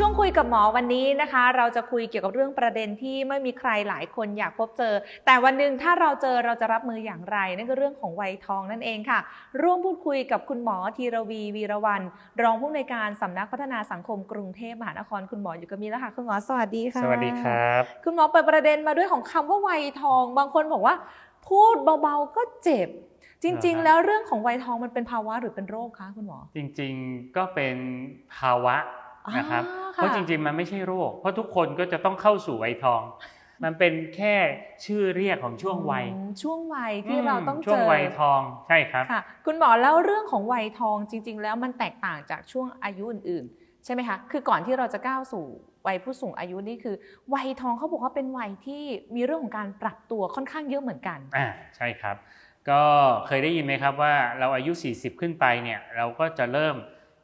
ช่วงคุยกับหมอวันนี้นะคะ เราจะคุยเกี่ยวกับเรื่องประเด็นที่ไม่มีใครหลายคนอยากพบเจอ แต่วันหนึ่งถ้าเราเจอเราจะรับมืออย่างไร นั่นก็เรื่องของวัยทองนั่นเองค่ะ ร่วมพูดคุยกับคุณหมอธีรวีวีรวันรองผู้อำนวยการสำนักพัฒนาสังคมกรุงเทพมหานครคุณหมออยู่กับมีแล้วค่ะคุณหมอสวัสดีค่ะสวัสดีครับ คุณหมอเปิดประเด็นมาด้วยของคำว่าวัยทอง บางคนบอกว่า พูดเบาๆก็เจ็บจริง ๆ แล้วเรื่องของวัยทองมันเป็นภาวะหรือเป็นโรคคะคุณหมอ จริง ๆ ก็เป็นภาวะนะครับอ่าค่ะ เพราะจริงๆ มันไม่ใช่โรค เพราะทุกคนก็จะต้องเข้าสู่วัยทอง มันเป็นแค่ชื่อเรียกของช่วงวัยอืมช่วงวัยที่เราต้องมเจช่วงอวัยทองใช่ครับค่ะ คุณหมอแล้วเรื่องของวัยทองจริง ๆ แล้วมันแตกต่างจากช่วงอายุอื่นๆ ใช่ไหมคะ คือก่อนที่เราจะก้าวสู่วัยผู้สูงอายุนี่คือ วัยทองเขาบอกว่าเป็นวัยที่มีเรื่องของการปรับตัวค่อนข้างเยอะเหมือนกันอ่าใช่ครับ ก็เคยได้ยินไหมครับว่าเราอายุ 40 ขึ้นไปเนี่ยเราก็จะเริ่ม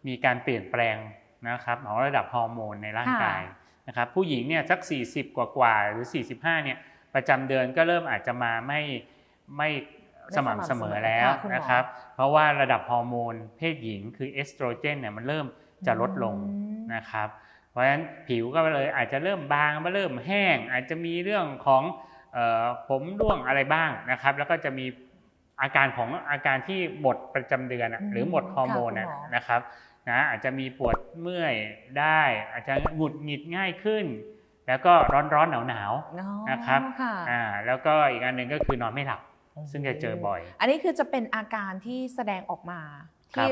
มีการเปลี่ยนแปลง นะครับของระดับฮอร์โมนในร่างกายนะครับผู้หญิงเนี่ยสัก 40 กว่ากว่าๆหรือ 45เนี่ยประจำเดือนก็เริ่มอาจจะมาไม่ไม่สม่ำเสมอแล้วค่ะคุณหมอนะครับเพราะว่าระดับฮอร์โมนเพศหญิงคือเอสโตรเจนเนี่ยมันเริ่มจะลดลงอืมนะครับเพราะฉะนั้นผิวก็เลยอาจจะเริ่มบางมาเริ่มแห้ง อาจจะมีเรื่องของเอ่อผมร่วงอะไรบ้างนะครับ แล้วก็จะมีอาการของอาการที่หมดประจำเดือนอะอืมหรือหมดฮอร์โมนอะค่ะคุณหมอนะครับ นะอาจจะมีปวดเมื่อยได้ อาจจะหงุดหงิดง่ายขึ้น แล้วก็ร้อนร้อนหนาวหนาวอ๋อนะครับค่ะๆอ่าแล้วก็อีกอันหนึ่งก็คือนอนไม่หลับซึ่งจะเจอบ่อย อันนี้คือจะเป็นอาการที่แสดงออกมาครับ ที่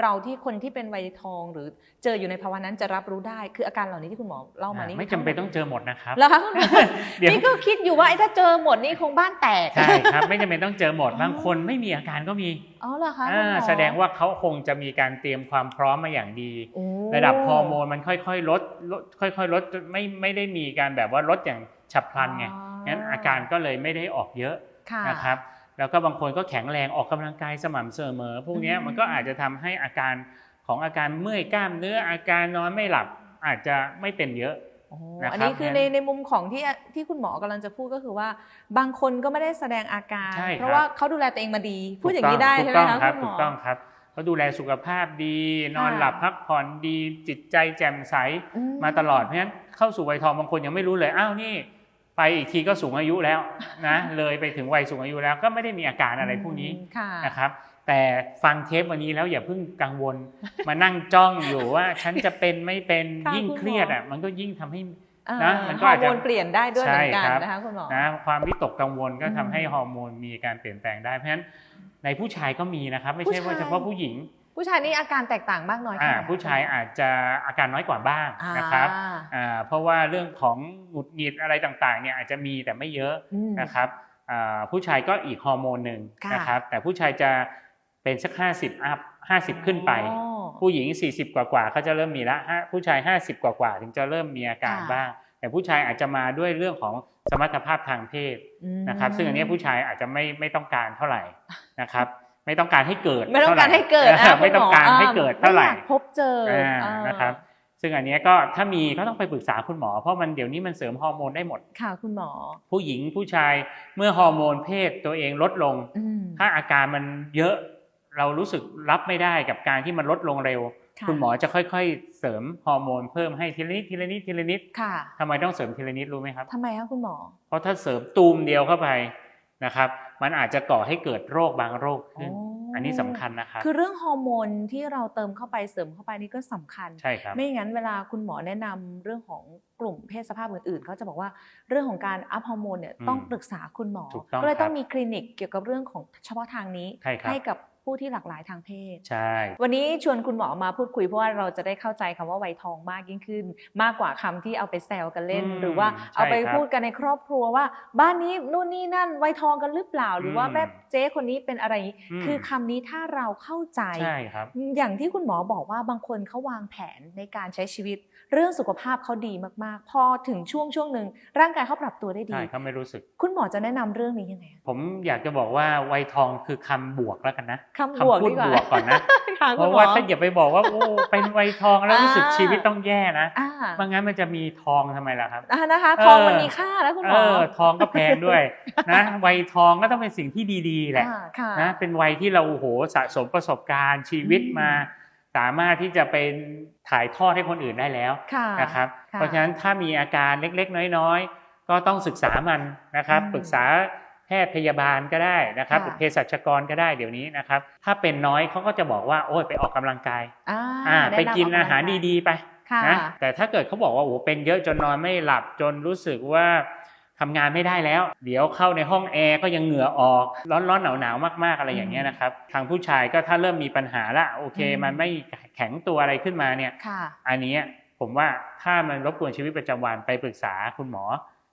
เราที่คนที่เป็นวัยทองหรือเจออยู่ในภาวะนั้นจะรับรู้ได้คืออาการเหล่านี้ที่คุณหมอเล่ามานี่ไม่จำเป็นต้องเจอหมดนะครับแล้วคะคุณหมอเดี๋ยวนี่ก็คิดอยู่ว่าไอ้ถ้าเจอหมดนี่คงบ้านแตกใช่ครับไม่จำเป็นต้องเจอหมดบางคนไม่มีอาการก็มีอ๋อเหรอคะอ่าคุณหมอแสดงว่าเขาคงจะมีการเตรียมความพร้อมมาอย่างดีโอ้ระดับฮอร์โมนมันค่อยๆลดลดค่อย ๆ ลดไม่ไม่ได้มีการแบบว่าลดอย่างฉับพลันไงงั้นอาการก็เลยไม่ได้ออกเยอะค่ะนะครับ แล้วก็บางคนก็แข็งแรงออกกำลังกายสม่ำเสมอ พวกเนี้ยอืมมันก็อาจจะทำให้อาการของอาการเมื่อยกล้ามเนื้ออาการนอนไม่หลับอาจจะไม่เป็นเยอะโอ้นะครับอันนี้คืองั้นในในมุมของที่ที่คุณหมอกำลังจะพูดก็คือว่า บางคนก็ไม่ได้แสดงอาการใช่ครับเพราะว่าเขาดูแลตัวเองมาดี พูดอย่างนี้ได้ถูใช่กไหมต้องคะครับคุณหมถูอกต้องครับเขาดูแลสุขภาพดี นอนค่ะหลับพักผ่อนดีจิตใจแจ่มใสอืมาตลอดเพราะฉะนั้นเข้าสู่วัยทองบางคนยังไม่รู้เลยอ้าวนี่ ไปอีกทีก็สูงอายุแล้วนะเลยไปถึงวัยสูงอายุแล้วก็ไม่ได้มีอาการอะไรพวกนี้ค่ะนะครับ แต่ฟังเทปวันนี้แล้วอย่าเพิ่งกังวล มานั่งจ้องอยู่ว่าฉันจะเป็นไม่เป็นค่ะยิ่งคุณหมอเครียดอะมันก็ยิ่งทำให้อ่านะมันก็ฮออาจร์จะโมนเปลี่ยนได้ด้วยเหมือนกันใช่ครับนะคะคุณหมอนะความวิตกกังวลก็อืมทำให้ฮอร์โมนมีการเปลี่ยนแปลงได้เพราะฉะนั้นในผู้ชายก็มีนะครับ ไม่ผู้ใช่ว่าชายเฉพาะผู้หญิง ผู้ชายนี่อาการแตกต่างมากน้อยแค่อ่าไหนผู้ชายอาจจะอาการน้อยกว่าบ้างนะครับอ่าอ่าเพราะว่าเรื่องของหงุดหงิดอะไรต่างๆเนี่ยอาจจะมีแต่ไม่เยอะอืมนะครับอ่าผู้ชายก็อีกฮอร์โมนหนึ่งค่ะนะครับแต่ผู้ชายจะเป็นสัก 50 อัพ 50 ขึ้นไปอ๋อผู้หญิง 40 กว่ากว่าๆเขาจะเริ่มมีละห้าผู้ชาย 50 กว่ากว่าๆถึงจะเริ่มมีอาการค่ะบ้าง แต่ผู้ชายอาจจะมาด้วยเรื่องของสมรรถภาพทางเพศอืมนะครับ ซึ่งอันเนี้ยผู้ชายอาจจะไม่ไม่ต้องการเท่าไหร่นะครับ ไม่ต้องการให้เกิด ไม่ต้องการท่ให้เกิดอ่นะไม่ต้องการให้เกิดเท่าไหร่ม่อยกพบเจออาอ่านะครับซึ่งอันเนี้ยก็ถ้ามีก็ต้องไปปรึกษาคุณหมอ เพราะมันเดี๋ยวนี้มันเสริมฮอร์โมนได้หมด ค่ะคุณหมอ ผู้หญิงผู้ชายเมื่อฮอร์โมนเพศตัวเองลดลงอืมถ้าอาการมันเยอะเรารู้สึกรับไม่ได้กับการที่มันลดลงเร็วค่ะคุณหมอจะค่อยๆ เสริมฮอร์โมนเพิ่มให้ทีละนิดทีละนิดทีละนิดค่ะทำไมต้องเสริมทีละนิดรู้ไหมครับทำไมคะคุณหมอ เพราะถ้าเสริมตูมเดียวเข้าไป นะครับ มันอาจจะก่อให้เกิดโรคบางโรคขึ้นอ๋ออัอันนี้สำคัญนะครับคือเรื่องฮอร์โมนที่เราเติมเข้าไปเสริมเข้าไปนี่ก็สำคัญใช่ครับไม่งั้นเวลาคุณหมอแนะนำเรื่องของกลุ่มเพศสภาพอื่นๆเขาจะบอกว่าเรื่องของการอัพฮอร์โมนเนี่ยอืมต้องปรึกษาคุณหมอถูกต้องก็เลยครับต้องมีคลินิกเกี่ยวกับเรื่องของเฉพาะทางนี้ใช่ครับให้กับ ผู้ที่หลากหลายทางเพศ ใช่ วันนี้ชวนคุณหมอมาพูดคุยเพราะว่าเราจะได้เข้าใจคำว่าวัยทองมากยิ่งขึ้น มากกว่าคำที่เอาไปแซวกันเล่นอืมหรือว่าเอาไปใช่ครับพูดกันในครอบครัวว่า บ้านนี้นู่นนี่นั่นวัยทองกันหรือเปล่า หรือว่าอืมแม่เจ๊คนนี้เป็นอะไรอย่างนี้อืมคือคำนี้ถ้าเราเข้าใจใช่ครับอย่างที่คุณหมอบอกว่าบางคนเขาวางแผนในการใช้ชีวิต เรื่องสุขภาพเขาดีมากๆ พอถึงช่วงช่วงหนึ่งร่างกายเขาปรับตัวได้ดีใช่เขาไม่รู้สึก คุณหมอจะแนะนำเรื่องนี้ยังไง ผมอยากจะบอกว่าวัยทองคือคำบวกแล้วกันนะคำบวกพูดดีกว่าบวกก่อนนะค่ะเพคุณราะหมอว่าถ้าอย่าไปบอกว่าโอ้เป็นวัยทองแล้วรู้สึกอ่าชีวิตต้องแย่นะอ่าไมันงั้นมันจะมีทองทำไมล่ะครับอ่านะคะเออทองมันมีค่าแล้วคุณหมเอออทองก็แพงด้วยนะวัยทองก็ต้องเป็นสิ่งที่ดีๆแหละอ่าค่ะนะเป็นวัยที่เราโอ้โหสะสมประสบการณ์ชีวิตอืมมา สามารถที่จะเป็นถ่ายทอดให้คนอื่นได้แล้วค่ะนะครับค่ะเพราะฉะนั้นถ้ามีอาการเล็กๆ น้อยๆ ก็ต้องศึกษามันนะครับอืมปรึกษาแพทย์พยาบาลก็ได้นะครับค่ะเภสัชกรก็ได้เดี๋ยวนี้นะครับ ถ้าเป็นน้อยเขาก็จะบอกว่าโอ้ยไปออกกำลังกายอ่าอ่าแะไปนำกินกกำลังอาหารกยดีๆไปค่ะนะแต่ถ้าเกิดเขาบอกว่าโอ้โหเป็นเยอะจนนอนไม่หลับจนรู้สึกว่า ทำงานไม่ได้แล้ว เดี๋ยวเข้าในห้องแอร์ก็ยังเหงื่อออก ร้อนๆหนาวๆมากๆอะไรอย่างเงี้ยนะครับ ทางผู้ชายก็ถ้าเริ่มมีปัญหาละโอเคอืมมันไม่แข็งตัวอะไรขึ้นมาเนี่ยค่ะอันนี้ผมว่าถ้ามันรบกวนชีวิตประจำวันไปปรึกษาคุณหมอ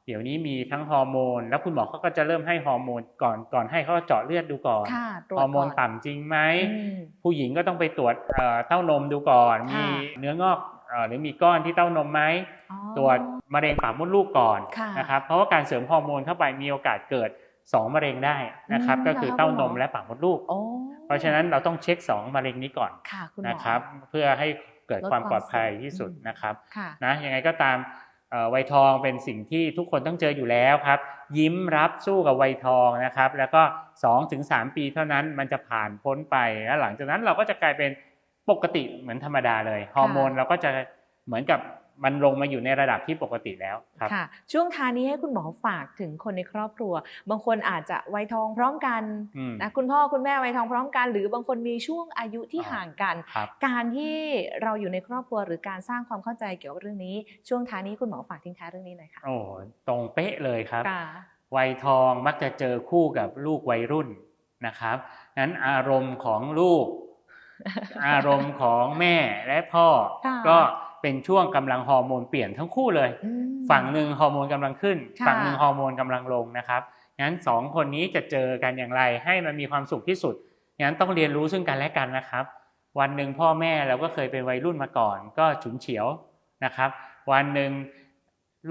เดี๋ยวนี้มีทั้งฮอร์โมน แล้วคุณหมอเขาก็จะเริ่มให้ฮอร์โมนก่อนก่อนให้เขาก็เจาะเลือดดูก่อนค่ะตรวจฮอร์โมนก่ต่ำจริงไหมอืมผู้หญิงก็ต้องไปตรวจเอ่อเต้านมดูก่อนค่ะมีเนื้องอกเอ่อหรือมีก้อนที่เต้านมไหมอ๋อ ตรวจมะเร็งปากมดลูกก่อนค่ะนะครับเพราะว่าการเสริมฮอร์โมนเข้าไปมีโอกาสเกิด 2 มะเร็งได้นะครับอืมก็คือเหรอคะเต้านคุณมหมอและปากมดลูกโอ้เพราะฉะนั้นเราต้องเช็ค 2 มะเร็งนี้ก่อนค่ะคุณหมอนะครับเพื่อให้เกิดลดความความปลอดภัยเสี่ยงที่สุดอืมนะครับค่ะนะยังไงก็ตามเอ่อวัยทองเป็นสิ่งที่ทุกคนต้องเจออยู่แล้วครับ ยิ้มรับสู้กับวัยทองนะครับ แล้วก็2-3ถึง3ปีเท่านั้นมันจะผ่านพ้นไปแล้วหลังจากนั้นเราก็จะกลายเป็นปกติเหมือนธรรมดาเลย ฮอร์โมนเราก็จะเหมือนกับ มันลงมาอยู่ในระดับที่ปกติแล้วครับค่ะ ช่วงท้ายนี้ให้คุณหมอฝากถึงคนในครอบครัว บางคนอาจจะวัยทองพร้อมกันอืมนะคุณพ่อคุณแม่วัยทองพร้อมกัน หรือบางคนมีช่วงอายุที่อ่าห่างกันครับการที่เราอยู่ในครอบครัวหรือการสร้างความเข้าใจเกี่ยวกับเรื่องนี้ ช่วงท้ายนี้คุณหมอฝากทิ้งท้ายเรื่องนี้หน่อยค่ะโอ้ตรงเป๊ะเลยครับค่ะวัยทองมักจะเจอคู่กับลูกวัยรุ่นนะครับนั้นอารมณ์ของลูก อารมณ์ของแม่และพ่อค่ะก็ เป็นช่วงกำลังฮอร์โมนเปลี่ยนทั้งคู่เลยอืมฝั่งหนึ่งฮอร์โมนกำลังขึ้นค่ะฝั่งหนึ่งฮอร์โมนกำลังลงนะครับงั้นสองคนนี้จะเจอกันอย่างไรให้มันมีความสุขที่สุดงั้นต้องเรียนรู้ซึ่งกันและกันนะครับ วันหนึ่งพ่อแม่เราก็เคยเป็นวัยรุ่นมาก่อน ก็ฉุนเฉียวนะครับ วันหนึ่ง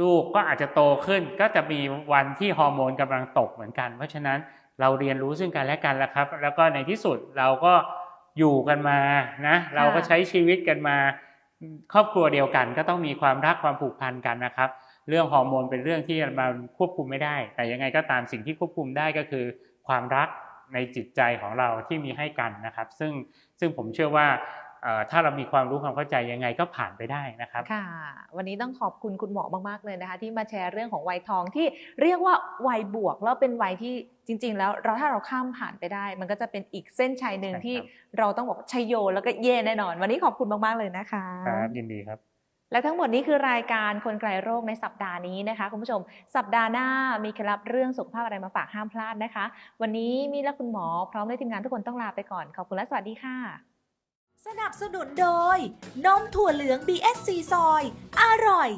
ลูกก็อาจจะโตขึ้น ก็จะมีวันที่ฮอร์โมนกำลังตกเหมือนกัน เพราะฉะนั้นเราเรียนรู้ซึ่งกันและกันแล้วครับ แล้วก็ในที่สุดเราก็อยู่กันมานะ เราก็ใช้ชีวิตกันมา ครอบครัวเดียวกันก็ต้องมีความรักความผูกพันกันนะครับ เรื่องฮอร์โมนเป็นเรื่องที่มันควบคุมไม่ได้ แต่ยังไงก็ตามสิ่งที่ควบคุมได้ก็คือ ความรักในจิตใจของเราที่มีให้กันนะครับ ซึ่งซึ่งผมเชื่อว่า ถ้าเรามีความรู้ความเข้าใจยังไงก็ผ่านไปได้นะครับค่ะ วันนี้ต้องขอบคุณคุณหมอมากๆเลยนะคะ ที่มาแชร์เรื่องของวัยทองที่เรียกว่าวัยบวกแล้วเป็นวัยที่จริง ๆ แล้วเราถ้าเราข้ามผ่านไปได้ มันก็จะเป็นอีกเส้นชัยหนึ่งใช่ครับที่เราต้องบอกว่าชัยโยแล้วก็เย่แน่นอน วันนี้ขอบคุณมากๆเลยนะคะครับยินดีครับและทั้งหมดนี้คือรายการคนไกลโรคในสัปดาห์นี้นะคะ คุณผู้ชม สัปดาห์หน้ามีเคล็ดลับเรื่องสุขภาพอะไรมาฝากห้ามพลาดนะคะ วันนี้มีและคุณหมอพร้อมด้วยทีมงานทุกคนต้องลาไปก่อน ขอบคุณและสวัสดีค่ะส นับสนุนโดย นมถั่วเหลือง BSC ซอย อร่อย